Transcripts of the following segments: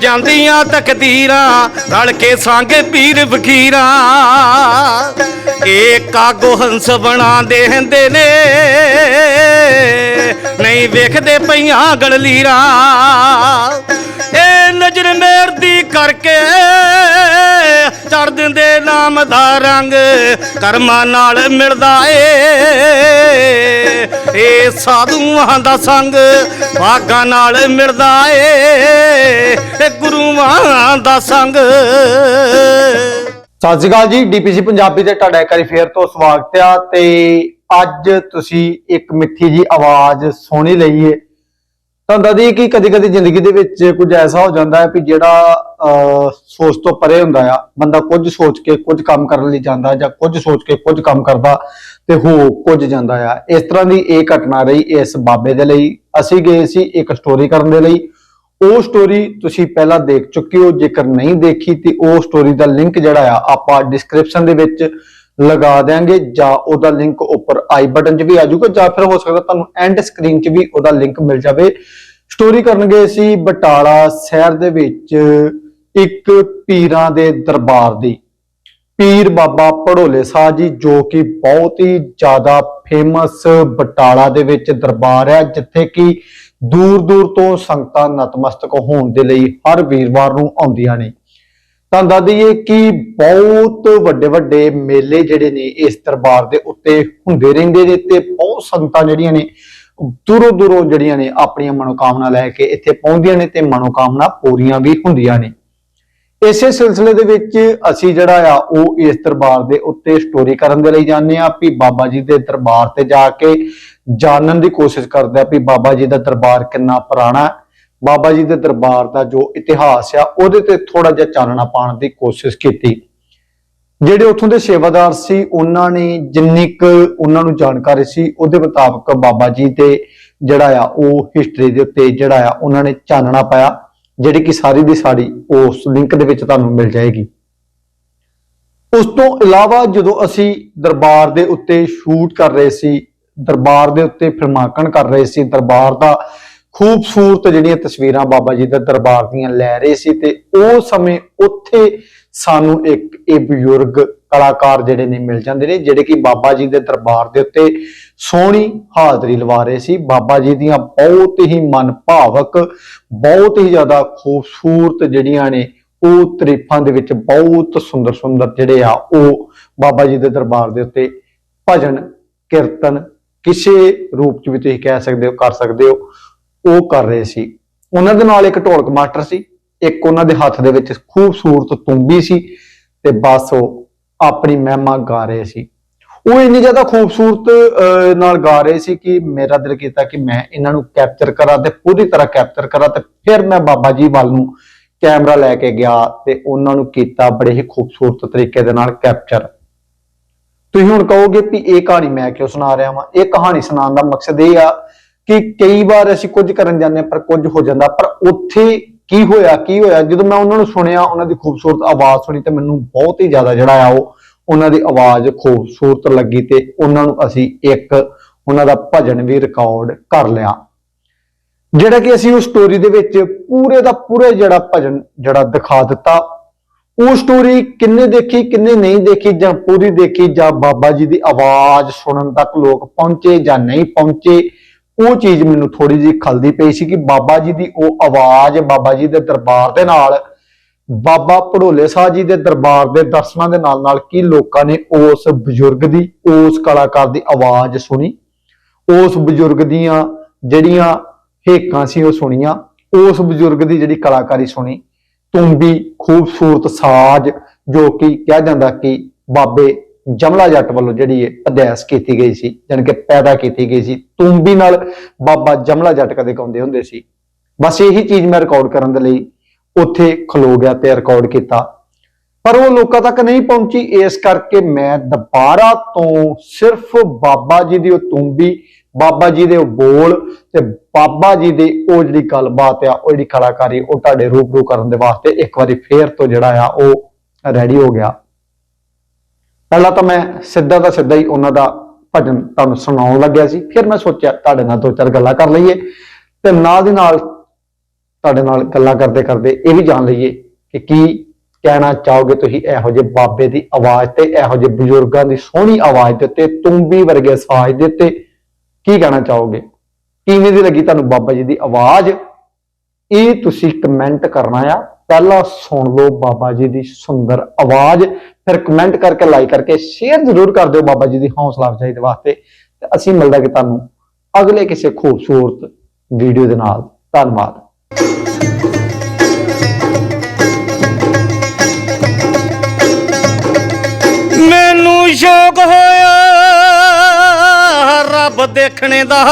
ਜਾਂਦੀਆਂ ਤਕਦੀਰਾਂ, ਰਲ ਕੇ ਸੰਗ ਪੀਰ ਫਕੀਰਾਂ ਏਕਾ ਹੰਸ ਬਣਾ ਦੇ ਹੁੰਦੇ ਨੇ, ਨਹੀਂ ਵੇਖਦੇ ਪਈਆਂ ਗੜਲੀਰਾਂ ਇਹ ਨਜ਼ਰ ਮੇਰ ਦੀ ਕਰਕੇ ਚੜ ਦਿੰਦੇ ਨਾਮ ਦਾ ਰੰਗ ਕਰਮਾਂ ਨਾਲ ਮਿਲਦਾ ਏ। ਇਹ ਸਾਧੂਆਂ ਦਾ ਸੰਗ ਭਾਗਾਂ ਨਾਲ ਮਿਲਦਾ ਏ। ਇਹ ਗੁਰੂਆਂ ਦਾ ਸੰਗ। ਸਤਿ ਸ਼੍ਰੀ ਅਕਾਲ ਜੀ, ਡੀਪੀਸੀ ਪੰਜਾਬੀ ਤੇ ਤੁਹਾਡਾ ਇੱਕ ਵਾਰੀ ਫੇਰ ਤੋਂ ਸਵਾਗਤ ਆ ਤੇ ਅੱਜ ਤੁਸੀਂ ਇੱਕ ਮਿੱਠੀ ਜੀ ਆਵਾਜ਼ ਸੁਣੀ ਲਈਏ। ਤੁਹਾਨੂੰ ਦੱਸਦੀ ਕਿ ਕਦੇ ਕਦੀ ਜ਼ਿੰਦਗੀ ਦੇ ਵਿੱਚ ਕੁਝ ਐਸਾ ਹੋ ਜਾਂਦਾ ਹੈ ਕਿ ਜਿਹੜਾ ਅਹ, ਸੋਚ ਤੋਂ ਪਰੇ ਹੁੰਦਾ ਆ ਬੰਦਾ ਕੁਝ ਸੋਚ ਕੇ ਕੁਝ ਕੰਮ ਕਰਨ ਲਈ ਜਾਂਦਾ ਜਾਂ ਕੁਝ ਸੋਚ ਕੇ ਕੁਝ ਕੰਮ ਕਰਦਾ ਤੇ ਹੋ ਕੁਝ ਜਾਂਦਾ ਆ। ਇਸ ਤਰ੍ਹਾਂ ਦੀ ਇਹ ਘਟਨਾ ਰਹੀ ਇਸ ਬਾਬੇ ਦੇ ਲਈ। ਅਸੀਂ ਗਏ ਸੀ ਇੱਕ ਸਟੋਰੀ ਕਰਨ ਦੇ ਲਈ। ਉਹ ਸਟੋਰੀ ਤੁਸੀਂ ਪਹਿਲਾਂ ਦੇਖ ਚੁੱਕੇ ਹੋ। ਜੇਕਰ ਨਹੀਂ ਦੇਖੀ ਤੇ ਉਹ ਸਟੋਰੀ ਦਾ ਲਿੰਕ ਜਿਹੜਾ ਆ ਆਪਾਂ ਡਿਸਕ੍ਰਿਪਸ਼ਨ ਦੇ ਵਿੱਚ ਲਗਾ ਦਿਆਂਗੇ ਜਾਂ ਉਹਦਾ ਲਿੰਕ ਉੱਪਰ ਆਈ ਬਟਨ 'ਚ ਵੀ ਆ ਜਾਊਗਾ ਜਾਂ ਫਿਰ ਹੋ ਸਕਦਾ ਤੁਹਾਨੂੰ ਐਂਡ ਸਕਰੀਨ 'ਚ ਵੀ ਉਹਦਾ ਲਿੰਕ ਮਿਲ ਜਾਵੇ। ਸਟੋਰੀ ਕਰਨ ਗਏ ਸੀ ਬਟਾਲਾ ਸ਼ਹਿਰ ਦੇ ਵਿੱਚ ਇੱਕ ਪੀਰਾਂ ਦੇ ਦਰਬਾਰ ਦੀ। ਪੀਰ ਬਾਬਾ ਪੜੋਲੇ ਸਾਹਿਬ ਜੀ ਜੋ ਕਿ ਬਹੁਤ ਹੀ ਜ਼ਿਆਦਾ ਫੇਮਸ ਬਟਾਲਾ ਦੇ ਵਿੱਚ ਦਰਬਾਰ ਹੈ, ਜਿੱਥੇ ਕਿ ਦੂਰ ਦੂਰ ਤੋਂ ਸੰਗਤਾਂ ਨਤਮਸਤਕ ਹੋਣ ਦੇ ਲਈ ਹਰ ਵੀਰਵਾਰ ਨੂੰ ਆਉਂਦੀਆਂ ਨੇ। ਤਾਂ ਦੱਸ ਦਈਏ ਕਿ ਬਹੁਤ ਵੱਡੇ ਵੱਡੇ ਮੇਲੇ ਜਿਹੜੇ ਨੇ ਇਸ ਦਰਬਾਰ ਦੇ ਉੱਤੇ ਹੁੰਦੇ ਰਹਿੰਦੇ ਨੇ ਤੇ ਬਹੁਤ ਸੰਗਤਾਂ ਜਿਹੜੀਆਂ ਨੇ ਦੂਰੋਂ ਦੂਰੋਂ ਜਿਹੜੀਆਂ ਨੇ ਆਪਣੀਆਂ ਮਨੋਕਾਮਨਾ ਲੈ ਕੇ ਇੱਥੇ ਪਹੁੰਚਦੀਆਂ ਨੇ ਤੇ ਮਨੋਕਾਮਨਾ ਪੂਰੀਆਂ ਵੀ ਹੁੰਦੀਆਂ ਨੇ। ਇਸੇ ਸਿਲਸਿਲੇ ਦੇ ਵਿੱਚ ਅਸੀਂ ਜਿਹੜਾ ਆ ਉਹ ਇਸ ਦਰਬਾਰ ਦੇ ਉੱਤੇ ਸਟੋਰੀ ਕਰਨ ਦੇ ਲਈ ਜਾਂਦੇ ਆ ਵੀ ਬਾਬਾ ਜੀ ਦੇ ਦਰਬਾਰ ਤੇ ਜਾ ਕੇ ਜਾਣਨ ਦੀ ਕੋਸ਼ਿਸ਼ ਕਰਦੇ ਆ ਵੀ ਬਾਬਾ ਜੀ ਦਾ ਦਰਬਾਰ ਕਿੰਨਾ ਪੁਰਾਣਾ ਹੈ। ਬਾਬਾ ਜੀ ਦੇ ਦਰਬਾਰ ਦਾ ਜੋ ਇਤਿਹਾਸ ਆ, ਉਹਦੇ ਤੇ ਥੋੜਾ ਜਿਹਾ ਚਾਨਣਾ ਪਾਉਣ ਦੀ ਕੋਸ਼ਿਸ਼ ਕੀਤੀ। ਜਿਹੜੇ ਉੱਥੋਂ ਦੇ ਸੇਵਾਦਾਰ ਸੀ, ਉਹਨਾਂ ਨੇ ਜਿੰਨੀ ਕੁ ਉਹਨਾਂ ਨੂੰ ਜਾਣਕਾਰੀ ਸੀ, ਉਹਦੇ ਮੁਤਾਬਕ ਬਾਬਾ ਜੀ ਤੇ ਜਿਹੜਾ ਆ, ਉਹ ਹਿਸਟਰੀ ਦੇ ਉੱਤੇ ਜਿਹੜਾ ਆ, ਉਹਨਾਂ ਨੇ ਚਾਨਣਾ ਪਾਇਆ, ਜਿਹੜੀ ਕਿ ਸਾਰੀ ਦੀ ਸਾਰੀ ਉਸ ਲਿੰਕ ਦੇ ਵਿੱਚ ਤੁਹਾਨੂੰ ਮਿਲ ਜਾਏਗੀ। ਉਸ ਤੋਂ ਇਲਾਵਾ ਜਦੋਂ ਅਸੀਂ ਦਰਬਾਰ ਦੇ ਉੱਤੇ ਸ਼ੂਟ ਕਰ ਰਹੇ ਸੀ, ਦਰਬਾਰ ਦੇ ਉੱਤੇ ਫਿਲਮਾਂਕਣ ਕਰ ਰਹੇ ਸੀ, ਦਰਬਾਰ ਦਾ ਖੂਬਸੂਰਤ ਜਿਹੜੀਆਂ ਤਸਵੀਰਾਂ ਬਾਬਾ ਜੀ ਦੇ ਦਰਬਾਰ ਦੀਆਂ ਲੈ ਰਹੇ ਸੀ ਤੇ ਉਹ ਸਮੇਂ ਉੱਥੇ ਸਾਨੂੰ ਇੱਕ ਇਹ ਬਜ਼ੁਰਗ ਕਲਾਕਾਰ ਜਿਹੜੇ ਨੇ ਮਿਲ ਜਾਂਦੇ ਨੇ, ਜਿਹੜੇ ਕਿ ਬਾਬਾ ਜੀ ਦੇ ਦਰਬਾਰ ਦੇ ਉੱਤੇ ਸੋਹਣੀ ਹਾਜ਼ਰੀ ਲਵਾ ਰਹੇ ਸੀ। ਬਾਬਾ ਜੀ ਦੀਆਂ ਬਹੁਤ ਹੀ ਮਨ ਭਾਵਕ ਬਹੁਤ ਹੀ ਜ਼ਿਆਦਾ ਖੂਬਸੂਰਤ ਜਿਹੜੀਆਂ ਨੇ ਉਹ ਤਰੀਫਾਂ ਦੇ ਵਿੱਚ ਬਹੁਤ ਸੁੰਦਰ ਸੁੰਦਰ ਜਿਹੜੇ ਆ ਉਹ ਬਾਬਾ ਜੀ ਦੇ ਦਰਬਾਰ ਦੇ ਉੱਤੇ ਭਜਨ, ਕੀਰਤਨ, ਕਿਸੇ ਰੂਪ ਚ ਵੀ ਤੁਸੀਂ ਕਹਿ ਸਕਦੇ ਹੋ, ਕਰ ਸਕਦੇ ਹੋ। ਉਹ ਕਰ ਰਹੇ ਸੀ। ਉਹਨਾਂ ਦੇ ਨਾਲ ਇੱਕ ਢੋਲਕ ਮਾਸਟਰ ਸੀ। ਇੱਕ ਉਹਨਾਂ ਦੇ ਹੱਥ ਦੇ ਵਿੱਚ ਖੂਬਸੂਰਤ ਤੁੰਬੀ ਸੀ ਤੇ ਬਸ ਉਹ ਆਪਣੀ ਮਹਿਮਾ ਗਾ ਰਹੇ ਸੀ। ਉਹ ਇੰਨੀ ਜ਼ਿਆਦਾ ਖੂਬਸੂਰਤ ਨਾਲ ਗਾ ਰਹੇ ਸੀ ਕਿ ਮੇਰਾ ਦਿਲ ਕੀਤਾ ਕਿ ਮੈਂ ਇਹਨਾਂ ਨੂੰ ਕੈਪਚਰ ਕਰਾਂ ਤੇ ਪੂਰੀ ਤਰ੍ਹਾਂ ਕੈਪਚਰ ਕਰਾਂ ਤੇ ਫਿਰ ਮੈਂ ਬਾਬਾ ਜੀ ਵੱਲ ਨੂੰ ਕੈਮਰਾ ਲੈ ਕੇ ਗਿਆ ਤੇ ਉਹਨਾਂ ਨੂੰ ਕੀਤਾ ਬੜੇ ਹੀ ਖੂਬਸੂਰਤ ਤਰੀਕੇ ਦੇ ਨਾਲ ਕੈਪਚਰ। ਤੁਸੀਂ ਹੁਣ ਕਹੋਗੇ ਵੀ ਇਹ ਕਹਾਣੀ ਮੈਂ ਕਿਉਂ ਸੁਣਾ ਰਿਹਾ ਵਾਂ? ਇਹ ਕਹਾਣੀ ਸੁਣਾਉਣ ਦਾ ਮਕਸਦ ਇਹ ਆ ਕਿ ਕਈ ਵਾਰ ਅਸੀਂ ਕੁਝ ਕਰਨ ਜਾਂਦੇ ਹਾਂ ਪਰ ਕੁਝ ਹੋ ਜਾਂਦਾ, ਪਰ ਉੱਥੇ ਕੀ ਹੋਇਆ ਕੀ ਹੋਇਆ? ਜਦੋਂ ਮੈਂ ਉਹਨਾਂ ਨੂੰ ਸੁਣਿਆ, ਉਹਨਾਂ ਦੀ ਖੂਬਸੂਰਤ ਆਵਾਜ਼ ਸੁਣੀ ਤੇ ਮੈਨੂੰ ਬਹੁਤ ਹੀ ਜ਼ਿਆਦਾ ਜਿਹੜਾ ਆ ਉਹ ਉਹਨਾਂ ਦੀ ਆਵਾਜ਼ ਖੂਬਸੂਰਤ ਲੱਗੀ ਤੇ ਉਹਨਾਂ ਨੂੰ ਅਸੀਂ ਇੱਕ ਉਹਨਾਂ ਦਾ ਭਜਨ ਵੀ ਰਿਕਾਰਡ ਕਰ ਲਿਆ। ਜਿਹੜਾ ਕਿ ਅਸੀਂ ਉਸ ਸਟੋਰੀ ਦੇ ਵਿੱਚ ਪੂਰੇ ਦਾ ਪੂਰੇ ਜਿਹੜਾ ਭਜਨ ਜਿਹੜਾ ਦਿਖਾ ਦਿੱਤਾ, ਉਹ ਸਟੋਰੀ ਕਿੰਨੇ ਦੇਖੀ, ਕਿੰਨੇ ਨਹੀਂ ਦੇਖੀ, ਜਾਂ ਪੂਰੀ ਦੇਖੀ, ਜਾਂ ਬਾਬਾ ਜੀ ਦੀ ਆਵਾਜ਼ ਸੁਣਨ ਤੱਕ ਲੋਕ ਪਹੁੰਚੇ ਜਾਂ ਨਹੀਂ ਪਹੁੰਚੇ ਉਹ ਚੀਜ਼ ਮੈਨੂੰ ਥੋੜੀ ਜਿਹੀ ਖਲਦੀ ਪਈ ਸੀ ਕਿ ਬਾਬਾ ਜੀ ਦੀ ਉਹ ਆਵਾਜ਼, ਬਾਬਾ ਜੀ ਦੇ ਦਰਬਾਰ ਦੇ ਨਾਲ, ਬਾਬਾ ਭੜੋਲੇ ਸਾਹਿਬ ਜੀ ਦੇ ਦਰਬਾਰ ਦੇ ਦਰਸ਼ਨਾਂ ਦੇ ਨਾਲ ਨਾਲ ਕੀ ਲੋਕਾਂ ਨੇ ਉਸ ਬਜ਼ੁਰਗ ਦੀ, ਉਸ ਕਲਾਕਾਰ ਦੀ ਆਵਾਜ਼ ਸੁਣੀ, ਉਸ ਬਜ਼ੁਰਗ ਦੀਆਂ ਜਿਹੜੀਆਂ ਹੇਕਾਂ ਸੀ ਉਹ ਸੁਣੀਆਂ, ਉਸ ਬਜ਼ੁਰਗ ਦੀ ਜਿਹੜੀ ਕਲਾਕਾਰੀ ਸੁਣੀ ਤੁੰਬੀ ਖੂਬਸੂਰਤ ਸਾਜ਼ ਜੋ ਕਿ ਕਿਹਾ ਜਾਂਦਾ ਕਿ ਬਾਬੇ ਜਮਲਾ ਜੱਟ ਵੱਲੋਂ ਜਿਹੜੀ ਇਹ ਅਧਿਆਸ ਕੀਤੀ ਗਈ ਸੀ, ਜਾਣੀ ਕਿ ਪੈਦਾ ਕੀਤੀ ਗਈ ਸੀ, ਤੂੰਬੀ ਨਾਲ ਬਾਬਾ ਜਮਲਾ ਜੱਟ ਕਦੇ ਗਾਉਂਦੇ ਹੁੰਦੇ ਸੀ। ਬਸ ਇਹੀ ਚੀਜ਼ ਮੈਂ ਰਿਕਾਰਡ ਕਰਨ ਦੇ ਲਈ ਉੱਥੇ ਖਲੋ ਗਿਆ ਤੇ ਰਿਕਾਰਡ ਕੀਤਾ। ਪਰ ਉਹ ਲੋਕਾਂ ਤੱਕ ਨਹੀਂ ਪਹੁੰਚੀ, ਇਸ ਕਰਕੇ ਮੈਂ ਦੁਬਾਰਾ ਤੋਂ ਸਿਰਫ ਬਾਬਾ ਜੀ ਦੀ ਉਹ ਤੂੰਬੀ, ਬਾਬਾ ਜੀ ਦੇ ਉਹ ਬੋਲ ਤੇ ਬਾਬਾ ਜੀ ਦੀ ਉਹ ਜਿਹੜੀ ਗੱਲਬਾਤ ਆ, ਉਹ ਜਿਹੜੀ ਕਲਾਕਾਰੀ ਉਹ ਤੁਹਾਡੇ ਰੂਬਰੂ ਕਰਨ ਦੇ ਵਾਸਤੇ ਇੱਕ ਵਾਰੀ ਫੇਰ ਤੋਂ ਜਿਹੜਾ ਆ, ਉਹ ਰੈਡੀ ਹੋ ਗਿਆ। ਪਹਿਲਾਂ ਤਾਂ ਮੈਂ ਸਿੱਧਾ ਦਾ ਸਿੱਧਾ ਹੀ ਉਹਨਾਂ ਦਾ ਭਜਨ ਤੁਹਾਨੂੰ ਸੁਣਾਉਣ ਲੱਗਿਆ ਸੀ, ਫਿਰ ਮੈਂ ਸੋਚਿਆ ਤੁਹਾਡੇ ਨਾਲ ਦੋ ਚਾਰ ਗੱਲਾਂ ਕਰ ਲਈਏ ਤੇ ਨਾਲ ਦੀ ਨਾਲ ਤੁਹਾਡੇ ਨਾਲ ਗੱਲਾਂ ਕਰਦੇ ਕਰਦੇ ਇਹ ਵੀ ਜਾਣ ਲਈਏ ਕਿ ਕੀ ਕਹਿਣਾ ਚਾਹੋਗੇ ਤੁਸੀਂ ਇਹੋ ਜਿਹੇ ਬਾਬੇ ਦੀ ਆਵਾਜ਼ ਤੇ, ਇਹੋ ਜਿਹੇ ਬਜ਼ੁਰਗਾਂ ਦੀ ਸੋਹਣੀ ਆਵਾਜ਼ ਦੇ ਉੱਤੇ, ਤੁੰਬੀ ਵਰਗੇ ਸਾਜ਼ ਦੇ ਉੱਤੇ ਕੀ ਕਹਿਣਾ ਚਾਹੋਗੇ? ਕਿਵੇਂ ਦੀ ਲੱਗੀ ਤੁਹਾਨੂੰ ਬਾਬਾ ਜੀ ਦੀ ਆਵਾਜ਼? ਇਹ ਤੁਸੀਂ ਕਮੈਂਟ ਕਰਨਾ ਆ। ਪਹਿਲਾਂ ਸੁਣ ਲਓ ਬਾਬਾ ਜੀ ਦੀ ਸੁੰਦਰ ਆਵਾਜ਼, ਫਿਰ ਕਮੈਂਟ ਕਰਕੇ ਲਾਈਕ ਕਰਕੇ ਸ਼ੇਅਰ ਜ਼ਰੂਰ ਕਰ ਦਿਓ ਬਾਬਾ ਜੀ ਦੀ ਹੌਸਲਾ ਅਫਜ਼ਾਈ ਦੇ ਵਾਸਤੇ। ਤੇ ਅਸੀਂ ਮਿਲਦਾ ਕਿ ਤੁਹਾਨੂੰ ਅਗਲੇ ਕਿਸੇ ਖੂਬਸੂਰਤ ਵੀਡੀਓ ਦੇ ਨਾਲ। ਧੰਨਵਾਦ। ਮੈਨੂੰ ਸ਼ੌਕ ਹੋਇਆ ਰੱਬ ਦੇਖਣੇ ਦਾ।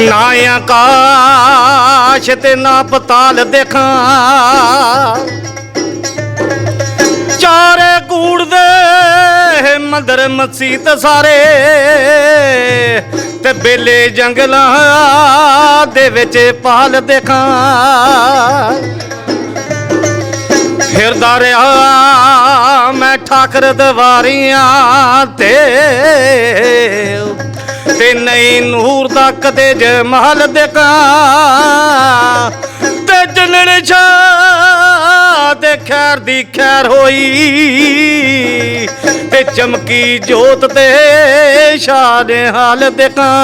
ਨਾ ਆਕਾਸ਼ ਤੇ ਨਾ ਪਤਾਲ ਦੇਖਾਂ। ਚਾਰੇ ਕੂੜ ਦੇ ਮੰਦਰ ਮਸਜਿਦ ਸਾਰੇ ਤੇ ਬੇਲੇ ਜੰਗਲਾਂ ਦੇ ਵਿੱਚ ਪਾਲ ਦੇਖਾਂ। ਫਿਰਦਾ ਰਿਹਾ ਮੈਂ ਠਾਕਰ ਦਵਾਰੀਆਂ ਤੇ ਤੇ ਨਹੀਂ ਨੂਰ ਦਾ ਕਦੇ ਜਮਾਲ ਦੇਖਾਂ, ਤੇ ਜਨਣ ਛਾ ਦੇ ਖੈਰ ਦੀ ਖੈਰ ਹੋਈ, ਤੇ ਚਮਕੀ ਜੋਤ ਤੇ ਸ਼ਾਹ ਦੇ ਹਾਲ ਦੇਖਾਂ।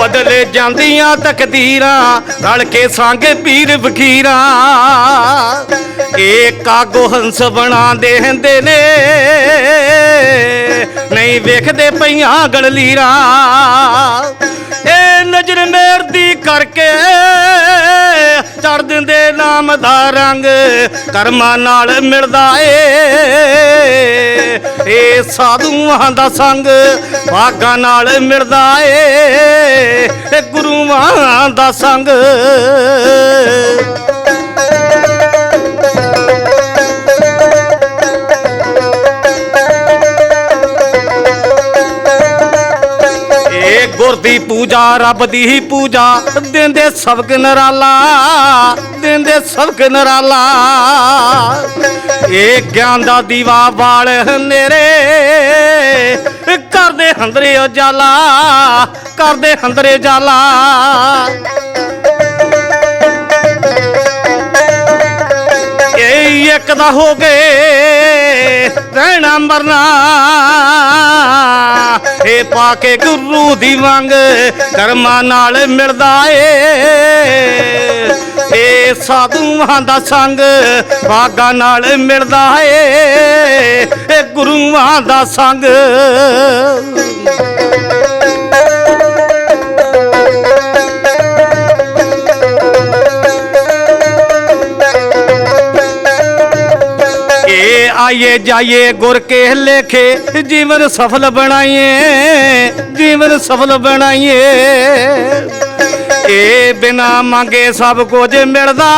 ਬਦਲੇ ਜਾਂਦੀਆਂ ਤਕਦੀਰਾਂ, ਰਲ ਕੇ ਸੰਗ ਪੀਰ ਫਕੀਰਾਂ ਇਹ ਕਾਗੋ ਹੰਸ ਬਣਾ ਦੇ ਹੁੰਦੇ ਨੇ। ਨਹੀਂ ਵੇਖਦੇ ਪਈਆਂ ਗੜਲੀਰਾਂ। ਇਹ ਨਜ਼ਰ ਮੇਰਦੀ ਕਰਕੇ ਚੜ ਦਿੰਦੇ ਨਾਮ ਦਾ ਰੰਗ। ਕਰਮਾਂ ਨਾਲ ਮਿਲਦਾ ਏ। ਇਹ ਸਾਧੂਆਂ ਦਾ ਸੰਗ ਭਾਗਾਂ ਨਾਲ ਮਿਲਦਾ ਏ ਗੁਰੂਆਂ ਦਾ ਸੰਗ। ਪੂਜਾ, ਰੱਬ ਦੀ ਹੀ ਪੂਜਾ। ਦਿੰਦੇ ਸਬਕ ਨਰਾਲਾ, ਦਿੰਦੇ ਸਬਕ ਨਰਾਲਾ। ਇਹ ਗਿਆਨ ਦਾ ਦੀਵਾ ਬਾਲ ਹਨੇਰੇ, ਕਰਦੇ ਹੰਦਰੇ ਉਜਾਲਾ, ਕਰਦੇ ਹੰਦਰੇ ਜਾਲਾ ਇੱਕ ਦਾ ਹੋ ਗਏ, ਰਹਿਣਾ ਮਰਨਾ। ਇਹ ਪਾ ਕੇ ਗੁਰੂ ਦੀ ਵਾਂਗ ਕਰਮਾਂ ਨਾਲ ਮਿਲਦਾ ਏ। ਇਹ ਸਾਧੂਆਂ ਦਾ ਸੰਗ ਬਾਗਾਂ ਨਾਲ ਮਿਲਦਾ ਏ। ਇਹ ਗੁਰੂਆਂ ਦਾ ਸੰਗ। ਆਈਏ ਜਾਈਏ ਗੁਰ ਕੇ ਲੇਖੇ, ਜੀਵਨ ਸਫਲ ਬਣਾਈਏ, ਜੀਵਨ ਸਫਲ ਬਣਾਈਏ। ਇਹ ਬਿਨਾ ਮੰਗੇ ਸਭ ਕੁਝ ਮਿਲਦਾ।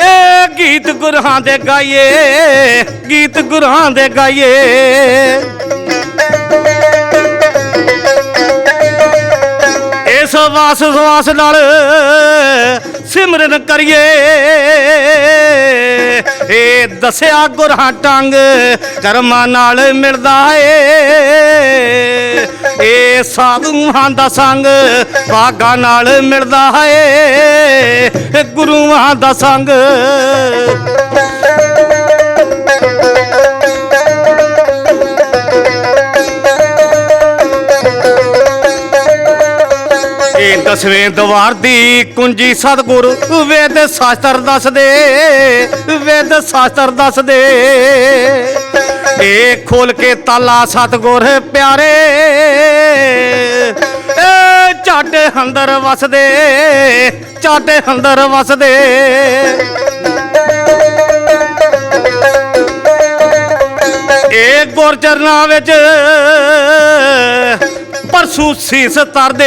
ਇਹ ਗੀਤ ਗੁਰਾਂ ਦੇ ਗਾਈਏ, ਗੀਤ ਗੁਰਾਂ ਦੇ ਗਾਈਏ। ਇਸ ਵਾਸ ਸਵਾਸ ਨਾਲ ਸਿਮਰਨ ਕਰੀਏ। ਇਹ ਦੱਸਿਆ ਗੁਰਾਂ ਟੰਗ ਕਰਮਾਂ ਨਾਲ ਮਿਲਦਾ ਏ। ਇਹ ਸਾਧੂਆਂ ਦਾ ਸੰਗ ਭਾਗਾਂ ਨਾਲ ਮਿਲਦਾ ਏ ਗੁਰੂਆਂ ਦਾ ਸੰਗ ਇਹ ਦਸਵੇਂ ਦਵਾਰ ਦੀ ਕੁੰਜੀ ਸਤਗੁਰ, ਵੇਦ ਸ਼ਾਸਤਰ ਦੱਸਦੇ, ਵੇਦ ਸ਼ਾਸਤਰ ਦੱਸਦੇ। ਇਹ ਖੋਲ ਕੇ ਤਾਲਾ ਸਤਗੁਰ ਪਿਆਰੇ ਇਹ ਝਾਟੇ ਅੰਦਰ ਵਸਦੇ, ਝਾਟੇ ਅੰਦਰ ਵਸਦੇ। ਇਹ ਗੁਰ ਚਰਨਾਂ ਵਿੱਚ ਪਰਸੂ ਸੀਸ ਤਰਦੇ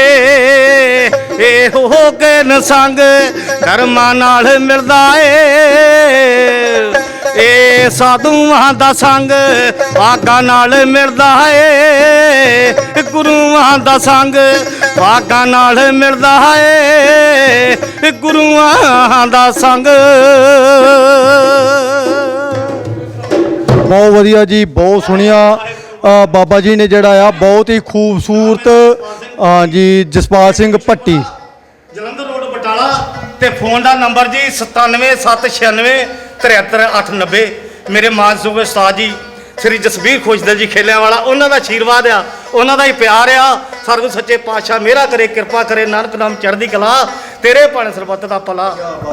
ਇਹ ਹੋ ਕੇ ਨਸੰਗ ਕਰਮਾਂ ਨਾਲ ਮਿਲਦਾ ਏ। ਇਹ ਸਾਧੂਆਂ ਦਾ ਸੰਗ ਭਾਗਾਂ ਨਾਲ ਮਿਲਦਾ ਏ। ਗੁਰੂਆਂ ਦਾ ਸੰਗ ਭਾਗਾਂ ਨਾਲ ਮਿਲਦਾ ਏ ਗੁਰੂਆਂ ਦਾ ਸੰਗ। ਬਹੁਤ ਵਧੀਆ ਜੀ, ਬਹੁਤ ਸੁਣਿਆ। ਬਾਬਾ ਜੀ ਨੇ ਜਿਹੜਾ ਆ, ਬਹੁਤ ਹੀ ਖੂਬਸੂਰਤ ਹਾਂਜੀ ਜਸਪਾਲ ਸਿੰਘ ਭੱਟੀ। ਜਲੰਧਰ ਰੋਡ ਬਟਾਲਾ ਤੇ ਫੋਨ ਦਾ ਨੰਬਰ ਜੀ 97796 73890 ਮੇਰੇ ਮਾਨਸੂਬ ਉਸਤਾਦ ਜੀ, ਸ੍ਰੀ ਜਸਬੀਰ ਖੁਸ਼ਦਲ ਜੀ ਖੇਲਿਆਂ ਵਾਲਾ, ਉਹਨਾਂ ਦਾ ਆਸ਼ੀਰਵਾਦ ਆ, ਉਹਨਾਂ ਦਾ ਹੀ ਪਿਆਰ ਆ। ਸਰਗੁਣ ਸੱਚੇ ਪਾਤਸ਼ਾਹ ਮੇਰਾ ਕਰੇ, ਕਿਰਪਾ ਕਰੇ, ਨਾਨਕ ਨਾਮ ਚੜ੍ਹਦੀ ਕਲਾ, ਤੇਰੇ ਭਾਣੇ ਸਰਬੱਤ ਦਾ ਭਲਾ।